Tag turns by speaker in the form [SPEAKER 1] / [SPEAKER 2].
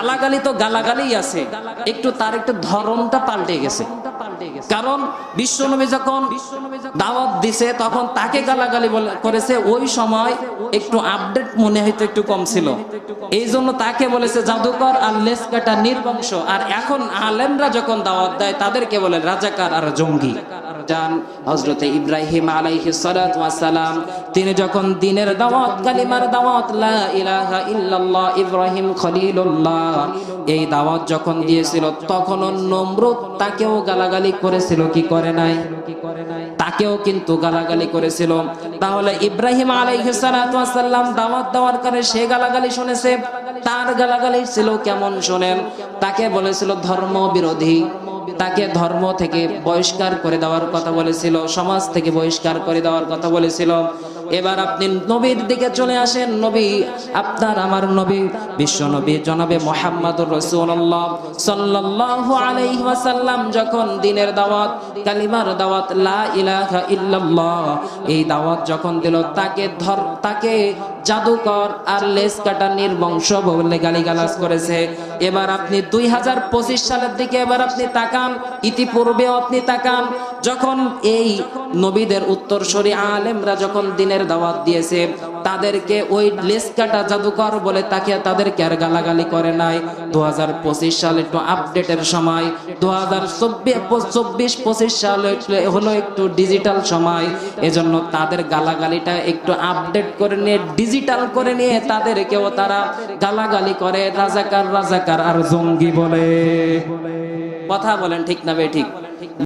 [SPEAKER 1] গালাগালি তো গালাগালি আছে। একটু তার একটু ধরনটা পাল্টে গেছে। কারণ বিশ্বনবী যখন দাওয়াত দিছে, তখন তাকে গালাগালি করেছে। ওই সময় একটু আপডেট মনে হয়তো একটু কম ছিল। এই জন্য তাকে বলেছে, জাদুকর আর লেস কাটা নির্বংশ। আর এখন আলেমরা যখন দাওয়াত দেয়, তাদেরকে বলে, রাজাকার আর জঙ্গি। যান হজরতে ইব্রাহিম ওয়াস সালাম তিনি যখন দিনের দাওয়াত, কালিমার দাওয়াত, লা ইলাহা ইল্লাল্লাহ, ইব্রাহিম খলিলুল্লাহ, এই দাওয়াত যখন দিয়েছিল তখন নমরুদ তাকেও গালাগালি করেছিল, কি করে নাই? তাকেও কিন্তু গালাগালি করেছিল। তাহলে ইব্রাহিম ওয়াস সালাম দাওয়াত দেওয়ার কারণে সে গালাগালি শুনেছে, তার গালাগালি ছিল কেমন শোনেন? তাকে বলেছিল ধর্ম বিরোধী তাকে ধর্ম থেকে বহিষ্কার করে দেওয়ার কথা বলেছিল, সমাজ থেকে বহিষ্কার করে দেওয়ার কথা বলেছিল। এবার আপনি নবীর দিকে চলে আসেন। নবী, আপনার আমার নবী, বিশ্ব নবী, জনাবে মোহাম্মদুর রসুল্লাহ সাল্লাল্লাহু আলাইহি ওয়াসাল্লাম যখন দিনের দাওয়াত, কালিমার দাওয়াত, লা ইলাহা ইল্লাল্লাহ, এই দাওয়াত যখন দিল, তাকে ধর, তাকে জাদুকর আর লেস কাটা নির্বংশ বলে গালিগালাজ করেছে। এবার আপনি দুই হাজার পঁচিশ সালের দিকে এবার আপনি তাকান, ইতিপূর্বেও আপনি তাকান যখন এই নবীদের উত্তরসূরি আলেমরা যখন দিনের দাওয়াত দিয়েছে, তাদেরকে ওই লেস কাটা জাদুকর বলে তাকে তাদেরকে আর গালাগালি করে নাই। দু হাজার পঁচিশ সাল একটু আপডেটের সময় দু হাজার চব্বিশ, পঁচিশ সাল হলো একটু ডিজিটাল সময়। এজন্য তাদের গালাগালিটা একটু আপডেট করে নিয়ে, ডিজিটাল করে নিয়ে তাদেরকেও তারা গালাগালি করে, রাজাকার রাজাকার আর জঙ্গি বলে। কথা বলেন ঠিক না বে ঠিক?